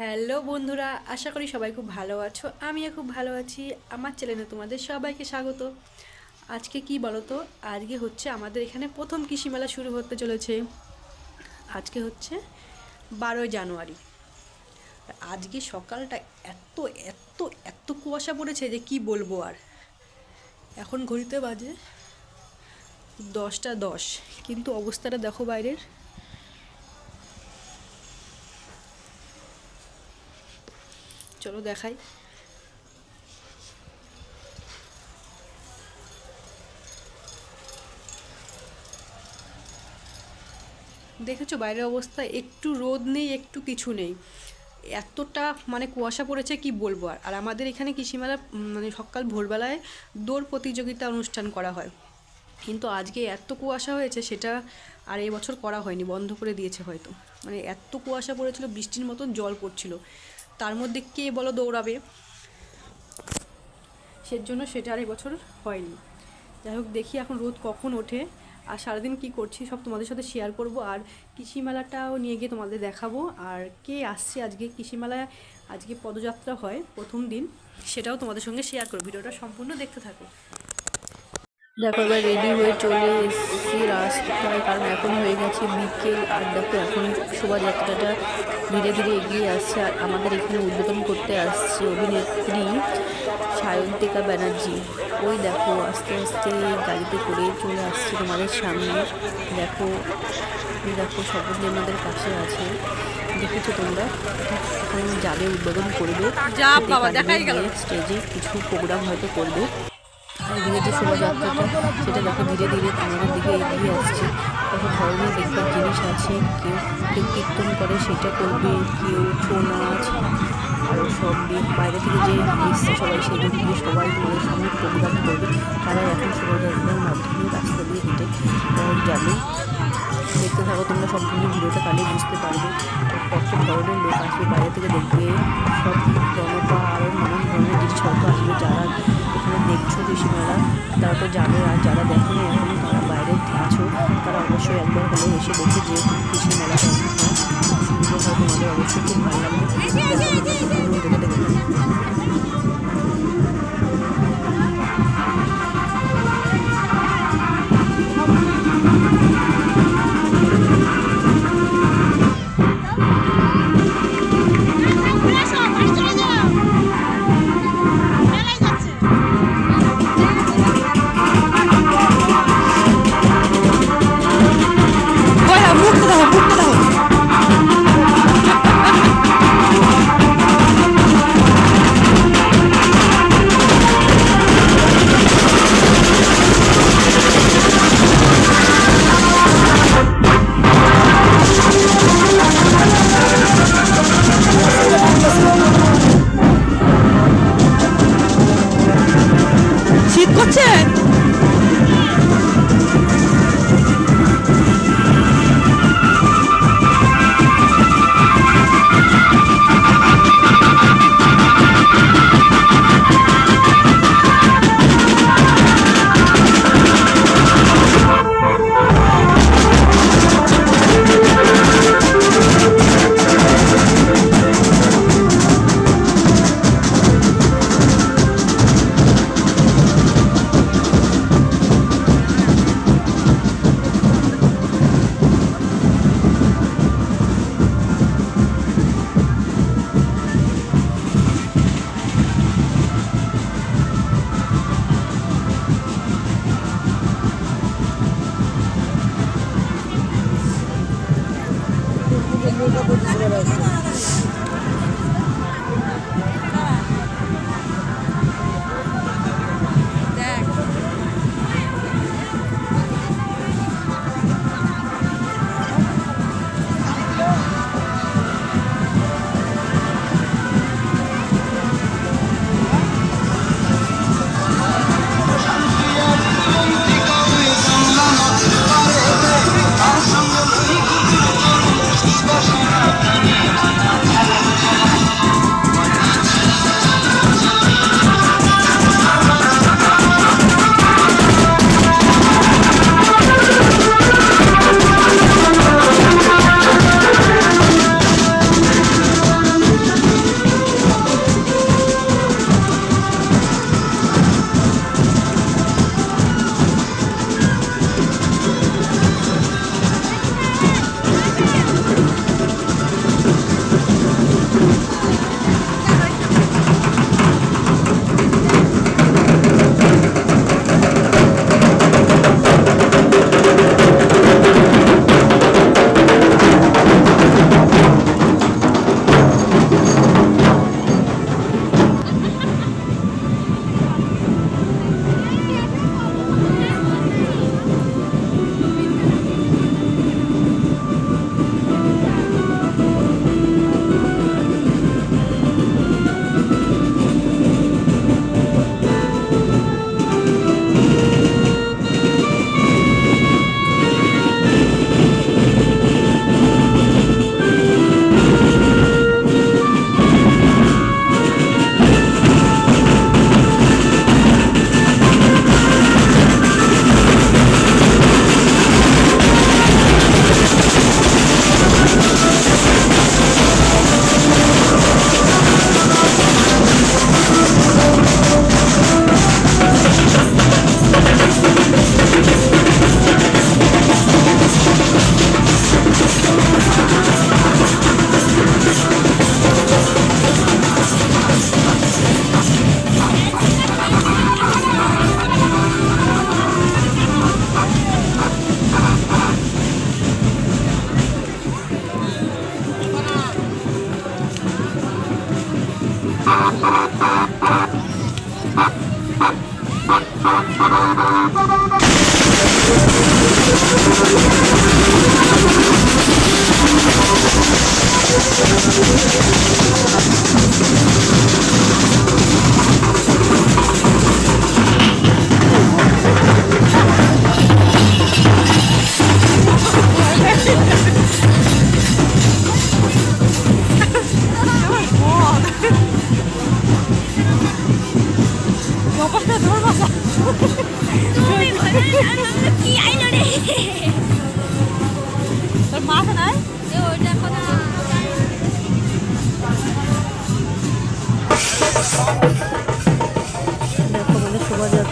Hello বন্ধুরা, আশা করি সবাই খুব ভালো আছো। আমিও খুব ভালো আছি। আমার চ্যানেলে তোমাদের সবাইকে স্বাগত। আজকে কি বলো তো আজকে হচ্ছে আমাদের এখানে প্রথম কৃষি মেলা শুরু হতে চলেছে। আজকে হচ্ছে বারোই জানুয়ারি। আজকে সকালটা এত এত এত কুয়াশা পড়েছে যে কি বলব আর। এখন ঘড়িতে বাজে দশটা দশ। কিন্তু অবস্থাটা দেখো বাইরের। চলো দেখাই। দেখেছ বাইরের অবস্থা? একটু রোদ নেই, একটু কিছু নেই। এতটা মানে কুয়াশা পড়েছে, কি বলব আর? আর আমাদের এখানে কৃষিমেলা মানে সকাল ভোরবেলায় দৌড় প্রতিযোগিতা অনুষ্ঠান করা হয়। কিন্তু আজকে এত কুয়াশা হয়েছে, সেটা আর এই বছর করা হয়নি, বন্ধ করে দিয়েছে হয়তো। মানে এত কুয়াশা পড়েছিল, বৃষ্টির মতন জল পড়ছিল। তার মধ্যে কে বলো দৌড়াবে? সেজন্য সেটা আর এবছর হয়নি। যাই হোক, দেখি এখন রোদ কখন ওঠে আর সারাদিন কি করছি সব তোমাদের সাথে শেয়ার করব। আর কৃষি মেলাটাও নিয়ে গিয়ে তোমাদের দেখাবো। আর কে আসছে আজকে কৃষি মেলায় আজকে পদযাত্রা হয় প্রথম দিন, সেটাও তোমাদের সঙ্গে শেয়ার করব। ভিডিওটা সম্পূর্ণ দেখতে থাকো। দেখো এবার রেডি হয়ে চলে এসেছি রাস্তায় কারণ এখন হয়ে গেছে বিকেল আর দেখো এখন শোভাযাত্রাটা ধীরে ধীরে এগিয়ে আসছে আর আমাদের এখানে উদ্বোধন করতে আসছে অভিনেত্রী সায়ন্তিকা ব্যানার্জি। ওই দেখো আস্তে আস্তে গাড়িতে করে চলে আসছে তোমাদের সামনে। দেখো দেখো সকলে আমাদের পাশে আছে। দেখেছ তোমরা? এখন যাবে উদ্বোধন করবে। স্টেজে কিছু প্রোগ্রাম হয়তো করবে। এদিকে যে শোভাযাত্রাটা সেটা দেখো ধীরে ধীরে আমাদের দিকে এগিয়ে আসছে। কত ধরনের দেখবার জিনিস আছে, কেউ কেউ কীর্তন করে সেটা করবে, কেউ ছৌ নাচ আরও সব বাইরে থেকে যে এসছে সবাই সেদিন দিয়ে সবাই তোমাদের সামনে প্রোগ্রাম করবে। তারা এখন শোভাযাত্রার মাধ্যমে রাস্তা দিয়ে হেঁটে যাবে। দেখতে থাকো তোমরা সম্পূর্ণ ভিডিওটা তাহলে বুঝতে পারবে। কত ধরনের লোক আসবে, বাইরে থেকে দেখবে। সব জনতা আরও নানান ধরনের জিনিস হয়তো আসবে, যারা এখানে দেখছ কৃষি মেলা তারা তো জানো আর যারা দেখো এখন তারা বাইরে আছো, তারা অবশ্যই একবার হলে এসে দেখে যে কৃষি মেলা হয় তোমাদের অবশ্যই, খুব ভালো লাগবে।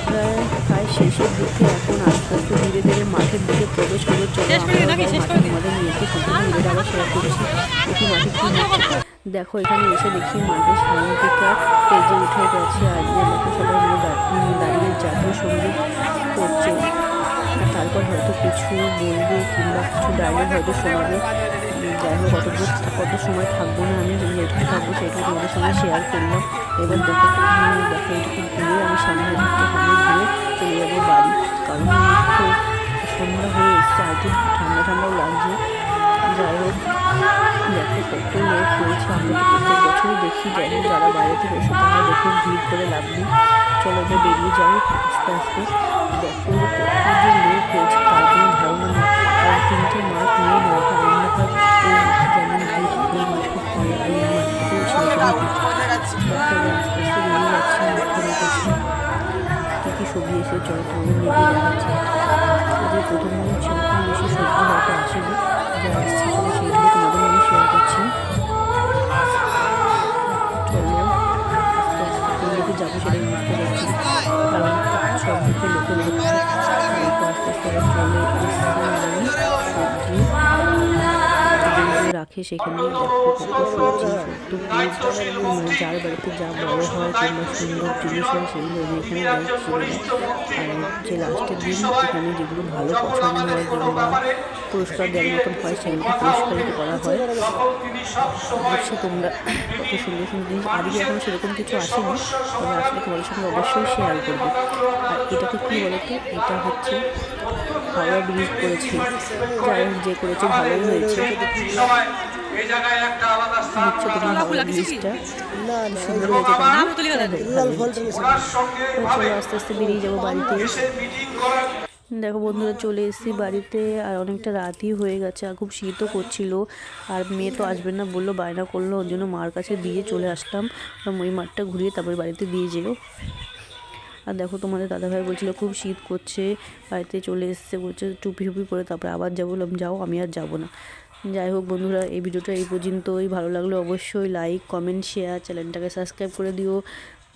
শোভাযাত্রায় প্রায় শেষের দিকে এখন আস্তে আস্তে ধীরে ধীরে মাঠের দিকে প্রবেশ করে চলে? আমাদের মেয়েকে সম্পূর্ণ ভিডিওটা আবার শেয়ার করছি। একটু মাঠে কি দেখো এখানে এসে দেখি মাঠের সামনে থেকে পেজে উঠে গেছে আর যে দেখো সবাই মিলে দাঁড়িয়ে জাতীয় সংগীত করছে। তারপর হয়তো কিছু বলবে কিংবা কিছু ডায়লগ হয়তো শোনাবে। যাই হোক কত কত সময় থাকব না আমি যেটুকু থাকব সেটুকু তোমাদের সঙ্গে শেয়ার করলাম। এবার দেখো দেখো এটুকু ঘুরে আমি সামনে ঘুরে চলে যাব বাড়ি। কারণ সন্ধ্যা হয়ে এসছে, আর একটু ঠান্ডা ঠান্ডাও লাগছে। যাই হোক, দেখো কত লোক হয়েছে, আমরা প্রত্যেক বছরই দেখি, যাই হোক, যারা বাইরে থেকে এসে, তারা দেখে ভিড় করে লাভ চলো এবার বেরিয়ে যাই, আস্তে আস্তে। দেখো কত যে লোক হয়েছে তার কী কী ছবি এসে চলো প্রথম দিন বেশি সবজি হয়তো আসেনি যা আসছে সেগুলো তোমাদের আমি শেয়ার কারণ সব দিকে লোকে লোক আস্তে আস্তে চলে এসছি সবজি রাখে সেখানে যার বাড়িতে যা বড় হয় কিংবা সুন্দর জিনিস হয় সেগুলো এখানে আর যে লাস্টের দিন এখানে যেগুলো ভালো পছন্দ হয় কিংবা পুরস্কার দেওয়ার মতন হয় সেগুলোকে পুরস্কারিত করা হয় দেখছ তোমরা কত সুন্দর সুন্দর জিনিস আজকে এখন সেরকম কিছু আসেনি তবে আসলে তোমাদের সঙ্গে অবশ্যই শেয়ার করব আর এটাকে কী বলতো এটা হচ্ছে হাওড়া ব্রিজ করেছে। যাই হোক যে করেছে ভালোই হয়েছে। ভালো আস্তে আস্তে বেরিয়ে যাব বাড়িতে। দেখো বন্ধুরা চলে এসেছি বাড়িতে আর অনেকটা রাতই হয়ে গেছে আর খুব শীতও করছিল। আর মেয়ে তো আসবে না বলল বায়না করল ওর জন্য মার কাছে দিয়ে চলে আসলাম। ওই মাঠটা ঘুরিয়ে তারপরে বাড়িতে দিয়ে যেও। আর দেখো তোমাদের দাদাভাই বলছিল, খুব শীত করছে, বাড়িতে চলে এসছে, বলছে, টুপি টুপি পরে তারপরে আবার যাব। বললাম, যাও, আমি আর যাব না। যাই হোক বন্ধুরা, এই ভিডিওটা এই পর্যন্তই। ভালো লাগল অবশ্যই লাইক কমেন্ট শেয়ার চ্যানেলটাকে সাবস্ক্রাইব করে দিও।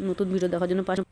নতুন ভিডিও দেখার জন্য পাশে